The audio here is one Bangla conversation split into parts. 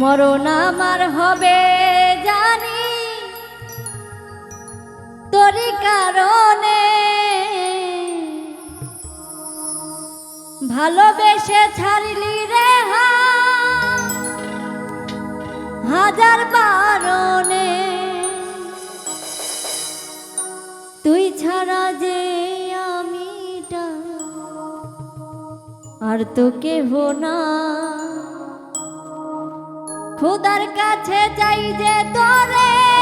মরণ আমার হবে জানি। তোরই কারণে ভালোবেসে ছাড়লি রে হাজার বারণে তুই ছাড়া যে আমিটা, আর তো কেহ না খুদার কাছে যাই যে তোরে।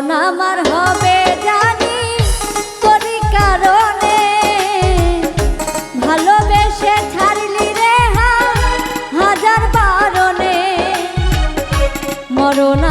মরণ আমার হবে জানি? করি কারণে? ভালোবেসে ছাড়লি রে হাজার বারণে। মরণ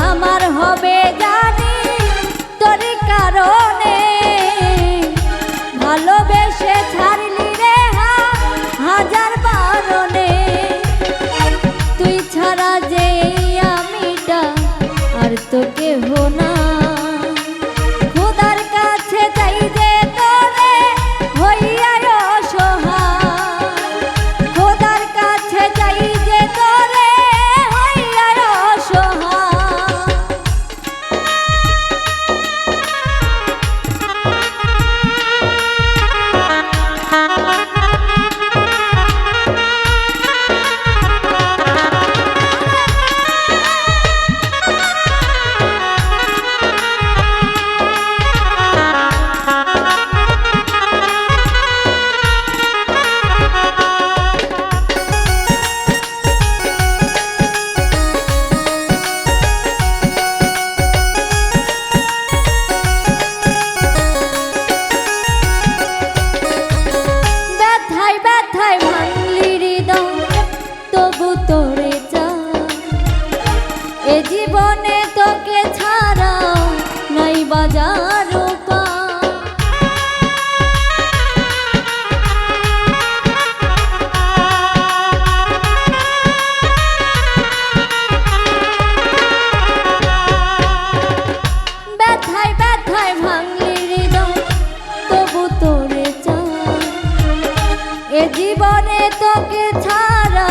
জীবনে তোকে ছাড়া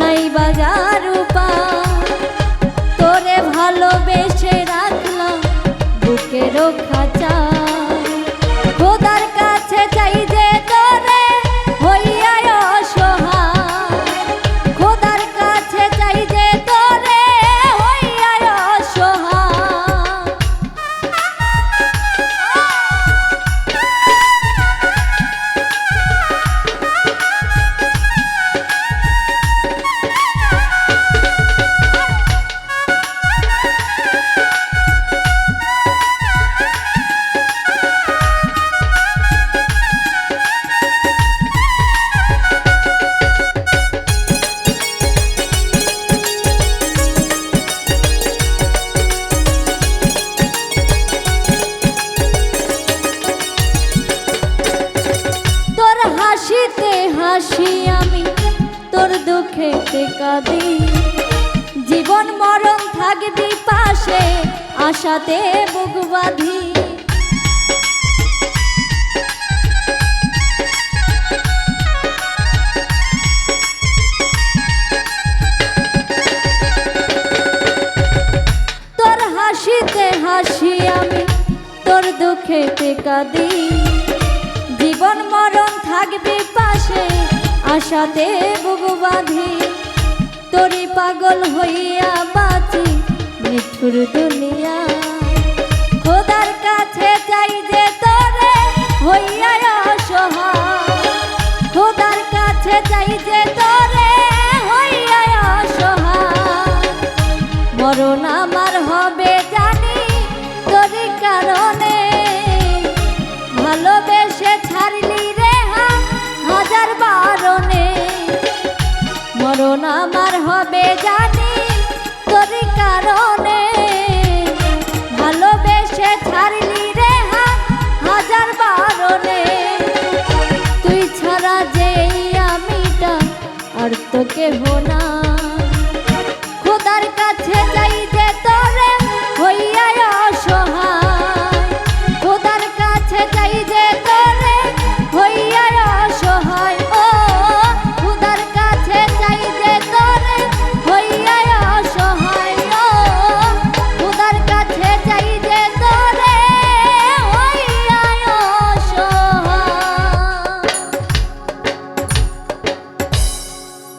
নাই বাজার উপা তোরে ভালোবেসে রাখলাম বুকের রক্ষা খোদার হাসিতে হাসি আমি, তোর দুঃখেতে কাঁদি। জীবন মরণ থাকবি পাশে, আশাতে বুক বাঁধি। তোর হাসিতে হাসি আমি, তোর দুঃখেতে কাঁদি। জীবন মরণ থাকবি আশাতে বুক বাঁধি, তোরি পাগল হইয়া বাঁচি নিঠুর দুনিয়া খোদার কাছে চাই যে তোরে হইয়া অসহায়। খোদার কাছে চাই যে তোরে হইয়া অসহায়। মরণ আমার হবে জানি তোরই কারণে। ভালোবেসে মরণ আমার হবে জানি, তোর কারণে। ভালোবেসে ছাড়লি রে হাজার বারণে। তুই ছাড়া যে আমিটা, আর তোকে কেহ না। খোদার কাছে যাই